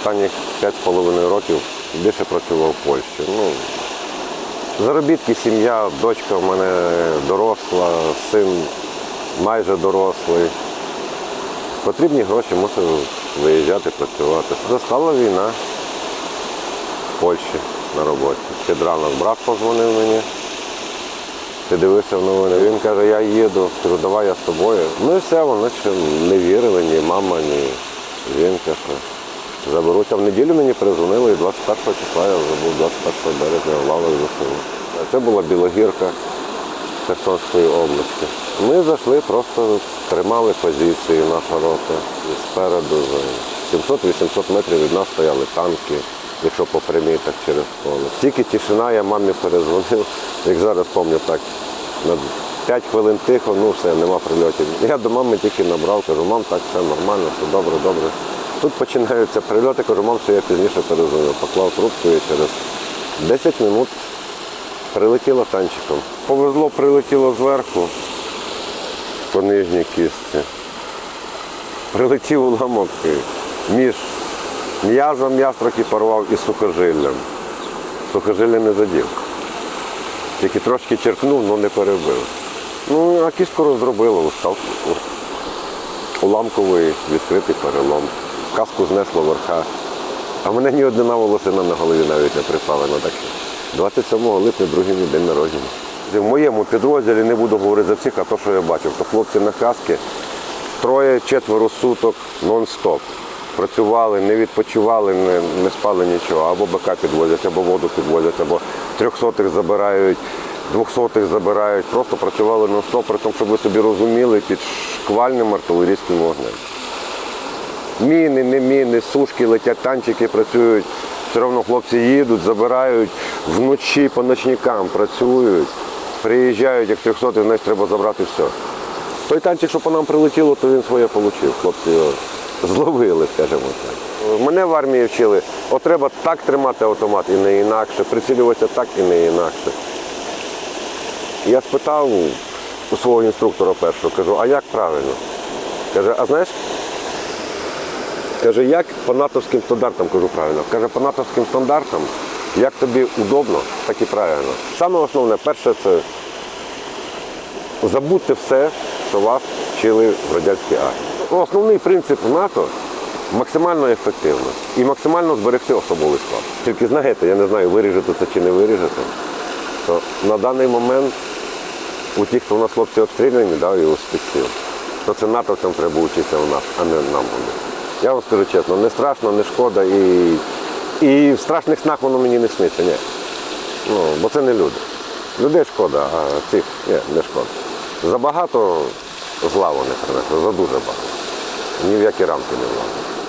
останніх 5,5 років більше працював в Польщі. Ну, заробітки, сім'я, дочка в мене доросла, син майже дорослий. Потрібні гроші, мусив виїжджати, працювати. Застала війна в Польщі на роботі. Під брат позвонив мені. Ти дивився в новини. Він каже, я їду, кажу, давай я з тобою. Ну і все, вони ще не вірили, ні мама, ні жінка. Що заберуть. А в неділю мені перезвонили і 21 числа я вже був 21 березня в лавах ЗСУ. Це була Білогірка Херсонської області. Ми зайшли, просто тримали позиції наша рота. І спереду за 700-800 метрів від нас стояли танки, якщо по прямій, так через поле. Тільки тишина, я мамі перезвонив, як зараз пам'ятаю так. На 5 хвилин тихо, ну все, нема прильотів. Я до мами тільки набрав, кажу, мам, так все нормально, все добре, добре. Тут починаються прильоти, кажу, мам, я пізніше перезвонив. Поклав трубку і через 10 минут прилетіло танчиком. Повезло, прилетіло зверху по нижній кістці. Прилетів уламок між м'язом, м'яз трохи порвав і сухожиллям. Сухожилля не задів. Тільки трошки черкнув, але не перебив. Ну, а кістку розробило, устав. Уламковий відкритий перелом. Каску знесло верха. А мене ні одна волосина на голові навіть не припала на таке. 27 липня, другий мій день народження. В моєму підрозділі не буду говорити за всіх, а то, що я бачив, то хлопці на каски троє-четверо суток нон-стоп. Працювали, не відпочивали, не, не спали нічого. Або БК підвозять, або воду підвозять, або трьохсотих забирають, двохсотих забирають. Просто працювали нон-стоп, при тому, щоб ви собі розуміли, під шквальним артилерійським вогнем. Міни, не міни, сушки летять, танчики працюють. Все одно хлопці їдуть, забирають, вночі по ночникам працюють, приїжджають, як 300, значить треба забрати все. Той танчик, що по нам прилетіло, то він своє отримав. Хлопці його зловили, скажімо так. Мене в армії вчили, от треба так тримати автомат і не інакше, прицілюватися так і не інакше. Я спитав у свого інструктора першого, кажу, а як правильно? Каже, а знаєш, Каже, як по натовським стандартам, кажу правильно. Каже, по натовським стандартам, як тобі удобно, так і правильно. Саме основне, перше, це забудьте все, що вас вчили в радянській армії. Основний принцип НАТО максимально ефективно і максимально зберегти особовий склад. Тільки знаєте, я не знаю, виріжете це чи не виріжете, то на даний момент у тих, хто у нас хлопці обстріляні, да, і у спецсил, то це натовцям треба вчитися у нас, а не нам. Я вам скажу чесно, не страшно, не шкода і, і в страшних снах воно мені не сниться. Ні. Ну, бо це не люди. Людей шкода, а цих ні, не шкода. Забагато зла вони принесли, за дуже багато. Ні в які рамки не влазить.